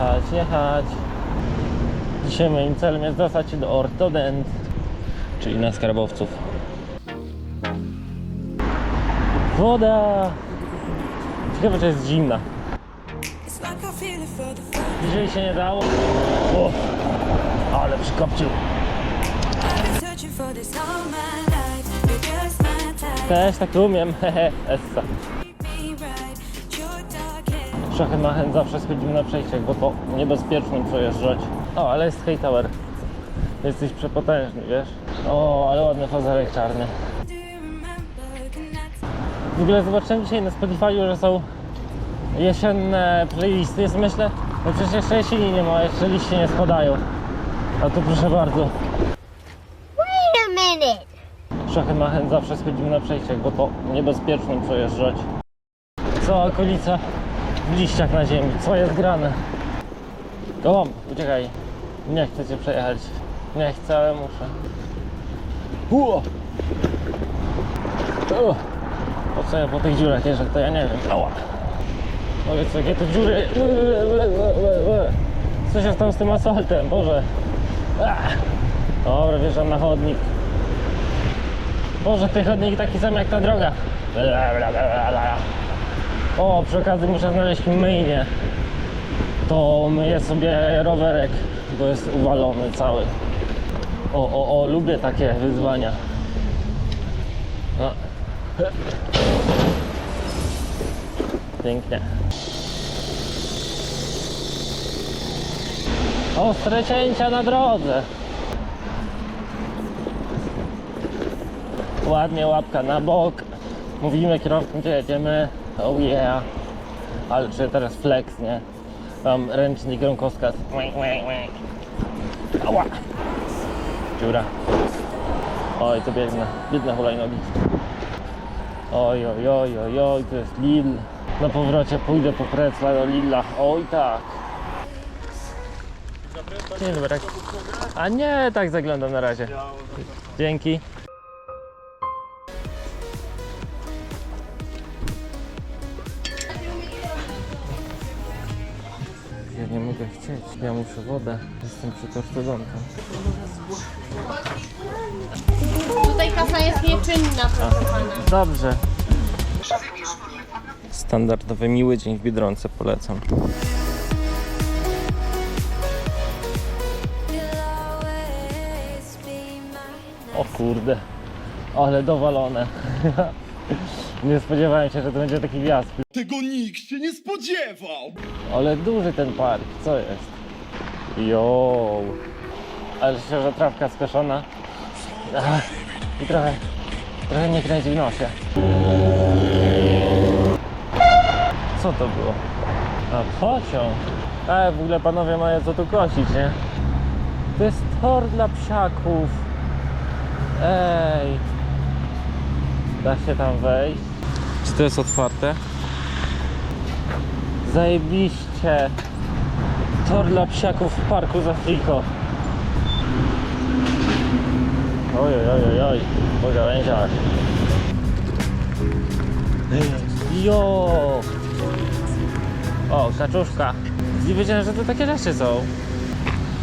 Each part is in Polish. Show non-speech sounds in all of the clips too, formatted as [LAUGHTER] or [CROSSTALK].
Jechać, jechać. Dzisiaj moim celem jest dostać się do Ortodent, czyli na skarbowców. Woda! Ciekawe, czy jest zimna. Jeżeli się nie dało. O, ale przykopcił. Też tak umiem, hehe, [LAUGHS] essa. Hair. Szachenmachen zawsze schodzimy na przejściach, bo to niebezpiecznym przejeżdżać. O, ale jest Tower. Jesteś przepotężny, wiesz? O, ale ładny fazerek czarny. W ogóle zobaczyłem dzisiaj na Spotify, że są jesienne playlisty, więc myślę, no przecież jeszcze jesieni nie ma, jeszcze liście nie spadają. A tu proszę bardzo, Wait a minute. Szachenmachen zawsze schodzimy na przejściach, bo to niebezpiecznym przejeżdżać. Cała okolica w liściach na ziemi, co jest grane? Gołąb, uciekaj. Nie chcę cię przejechać. Nie chcę, ale muszę. Uo! Po co ja po tych dziurach jeżdżę, to ja nie wiem. Ała! Powiedz, jakie to dziury. Co się stało z tym asfaltem? Boże. Ach. Dobra, wjeżdżam na chodnik. Boże, ten chodnik taki sam jak ta droga. Bla, bla, bla, bla. O, przy okazji muszę znaleźć myjnię. To myję sobie rowerek, bo jest uwalony cały. O, o, o, lubię takie wyzwania. Pięknie. Ostre cięcia na drodze. Ładnie łapka na bok. Mówimy kierowcom, gdzie jedziemy. Oh yeah. Ale czy teraz flex, nie? Mam łe, łe. Ała. Dziura. Oj, to biegnę. Biedne hulajnogi. Oj, oj, oj, oj, oj, to jest Lidl. Na powrocie pójdę po precla do Lidla. Oj tak. Dzień dobry. A nie, tak zaglądam na razie. Dzięki. Nie mogę chcieć, ja muszę wodę. Jestem przed ortodontą. Tutaj kasa jest nieczynna, proszę pana. Dobrze. Standardowy miły dzień w Biedronce polecam. O kurde, ale dowalone. [LAUGHS] nie spodziewałem się, że to będzie taki wjazd. Tego nikt się nie spodziewał! Ale duży ten park, co jest? Jo. Ale świeża trawka skoszona. Ach, I trochę, trochę mnie kręci w nosie. Co to było? A pociąg. A w ogóle panowie mają co tu kosić, nie? To jest tor dla psiaków. Ej. Da się tam wejść? Czy to jest otwarte? Zajebiście. Tor dla psiaków w parku za Frico. Oj, oj, oj, oj, oj. Po gałęziach. Jo! O, kaczuszka. Nie wiedziałem, że to takie rzeczy są.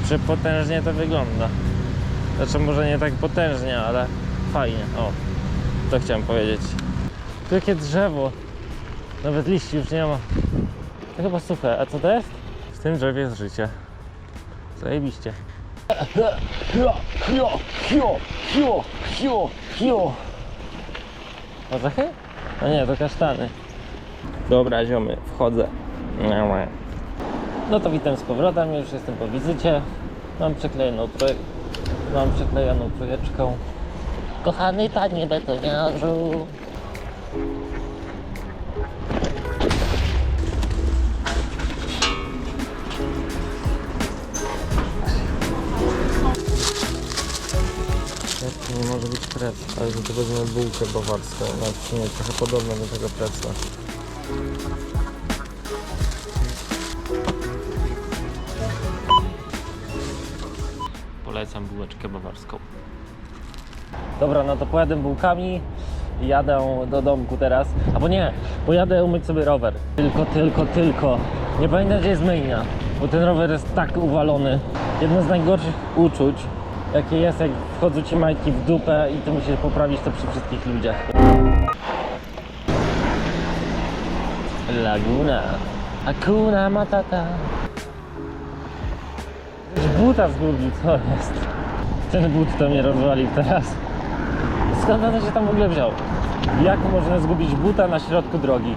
Przepotężnie to wygląda. Znaczy może nie tak potężnie, ale fajnie. O, to chciałem powiedzieć. Jakie drzewo. Nawet liści już nie ma. To chyba suche. A co to jest? W tym drzewie jest życie. Zajebiście. Orzechy? A nie, to kasztany. Dobra, ziomy, wchodzę. No to witam z powrotem, już jestem po wizycie. Mam przyklejoną trój... Mam przyklejoną trójeczką. Kochany panie betoniarzu. To nie może być prec, ale tu weźmiemy bułkę bawarską, na odcinek trochę podobne do tego precla. Polecam bułeczkę bawarską. Dobra, no to pojadę bułkami jadę do domku teraz. Albo nie, pojadę umyć sobie rower. Tylko, tylko, tylko. Nie pamiętam gdzie jest myjnia. bo ten rower jest tak uwalony. Jedno z najgorszych uczuć, jakie jest, jak wchodzą ci majtki w dupę i ty musisz poprawić to przy wszystkich ludziach. Laguna. Akuna Matata. Buta zgubił, co jest? Ten but to mnie rozwalił teraz. Skąd się tam w ogóle wziął? Jak można zgubić buta na środku drogi?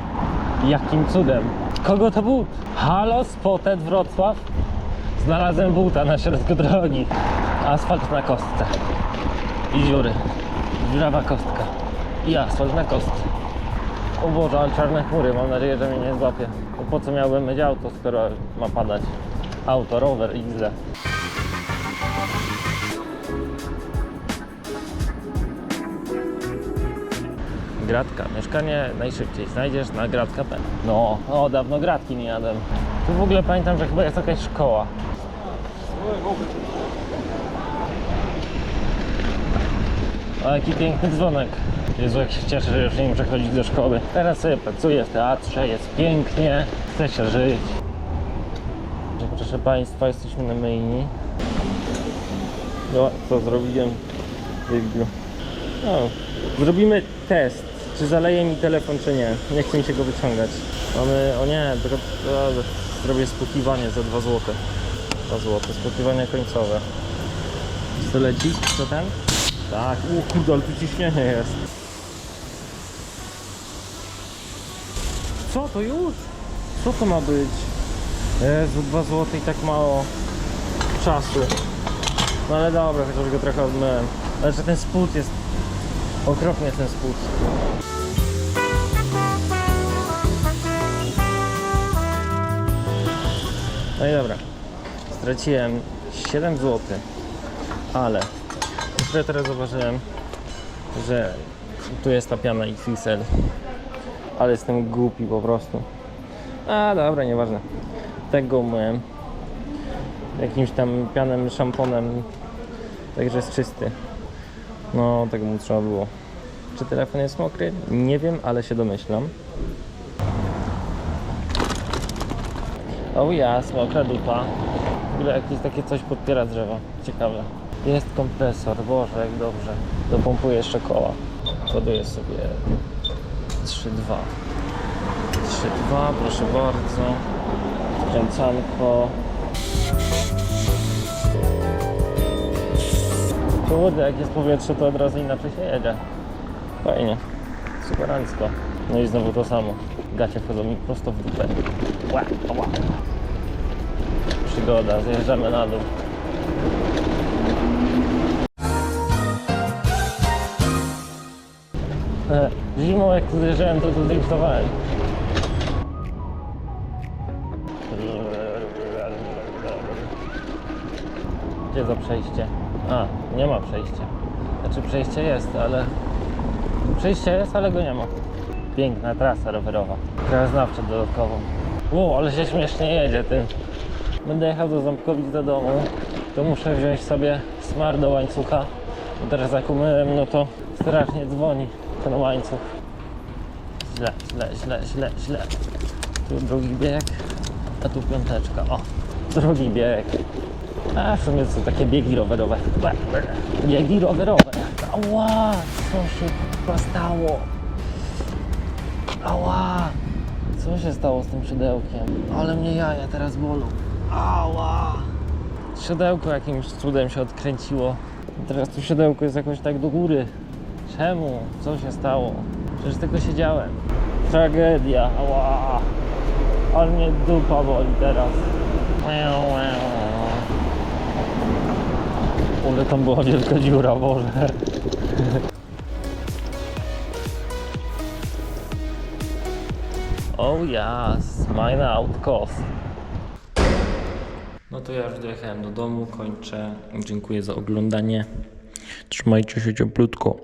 Jakim cudem? Kogo to but? Halo, Spotted Wrocław? Znalazłem buta na środku drogi. Asfalt na kostce. I dziury. Dziurawa kostka. I asfalt na kostce. O Boże, ale czarne chmury, mam nadzieję, że mnie nie złapie. Bo po co miałbym mieć auto, skoro ma padać? Auto, rower i Gratka. Mieszkanie najszybciej znajdziesz na gratka.pl. No, o, dawno gratki nie jadłem. Tu w ogóle pamiętam, że chyba jest jakaś szkoła. O, jaki piękny dzwonek. Jezu, jak się cieszę, że już nie muszę chodzić do szkoły. Teraz sobie pracuję w teatrze, jest pięknie, chce się żyć. Proszę Państwa, jesteśmy na myjni. No, co zrobiłem? No, zrobimy test, czy zaleje mi telefon, czy nie. Nie chce mi się go wyciągać. Mamy, o nie, tylko o, zrobię spłukiwanie za 2 zł. 2 zł, spłukiwanie końcowe. Co leci? Co ten? Tak, o kurde, ale tu ciśnienie jest. Co to już? Co to ma być? Jezu, 2 zł i tak mało czasu. No ale dobra, chociaż go trochę odmyłem. Że ten spód jest okropnie ten spód. No i dobra. Straciłem 7 zł. Ale dopiero teraz zauważyłem, że tu jest ta piana XXL. Ale jestem głupi po prostu. A dobra, nieważne. Tego umyłem jakimś tam pianem, szamponem, także jest czysty. No, tego mu trzeba było. Czy telefon jest mokry? Nie wiem, ale się domyślam. O ja, mokra dupa. W ogóle jakieś takie coś podpiera drzewa. Ciekawe. Jest kompresor, Boże, jak dobrze. Dopompuję jeszcze koła. Koduję sobie 3-2. 3-2, proszę bardzo. Kręcanko. Kurde, jak jest powietrze, to od razu inaczej się jedzie. Fajnie. Superancko. No i znowu to samo. Gacie wchodzą mi prosto w dupę. Ła, ła. Przygoda, zjeżdżamy na dół. E, Zimą jak zjeżdżałem, to tu driftowałem. Gdzie za przejście? A, nie ma przejścia. Znaczy przejście jest, ale... Przejście jest, ale go nie ma. Piękna trasa rowerowa. Krajoznawcza dodatkową. Wow, ale się śmiesznie jedzie tym. Będę jechał do Ząbkowic do domu, to muszę wziąć sobie smar do łańcucha. Bo teraz jak umyłem, no to strasznie dzwoni ten łańcuch. Źle, źle, źle, źle, źle. Tu drugi bieg, a tu piąteczka. O, drugi bieg. A w sumie są takie biegi rowerowe. Biegi rowerowe. Ała, co się stało? Ała, co się stało z tym szydełkiem? Ale mnie jaja teraz bolą. Ała. Siodełko jakimś cudem się odkręciło. Teraz to siodełko jest jakoś tak do góry. Czemu? Co się stało? Przecież tylko siedziałem. Tragedia. Ała. Ale mnie dupa boli teraz. Ale tam była wielka dziura, Boże. Oh yes, mine outcost. No to ja już dojechałem do domu, kończę. Dziękuję za oglądanie. Trzymajcie się cieplutko.